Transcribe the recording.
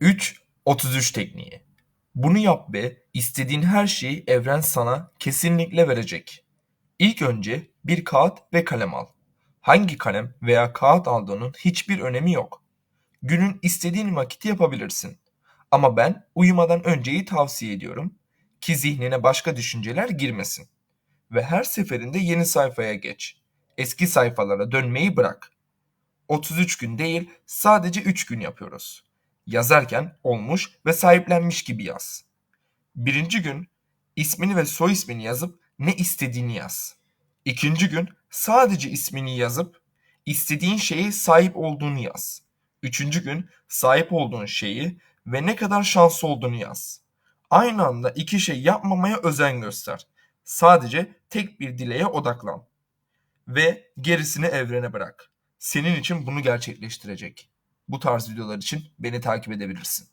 3-33 tekniği. Bunu yap ve istediğin her şeyi evren sana kesinlikle verecek. İlk önce bir kağıt ve kalem al. Hangi kalem veya kağıt aldığının hiçbir önemi yok. Günün istediğin vakiti yapabilirsin. Ama ben uyumadan önceyi tavsiye ediyorum ki zihnine başka düşünceler girmesin. Ve her seferinde yeni sayfaya geç. Eski sayfalara dönmeyi bırak. 33 gün değil, sadece 3 gün yapıyoruz. Yazarken olmuş ve sahiplenmiş gibi yaz. Birinci gün ismini ve soy ismini yazıp ne istediğini yaz. İkinci gün sadece ismini yazıp istediğin şeye sahip olduğunu yaz. Üçüncü gün sahip olduğun şeyi ve ne kadar şanslı olduğunu yaz. Aynı anda iki şey yapmamaya özen göster. Sadece tek bir dileğe odaklan. Ve gerisini evrene bırak. Senin için bunu gerçekleştirecek. Bu tarz videolar için beni takip edebilirsin.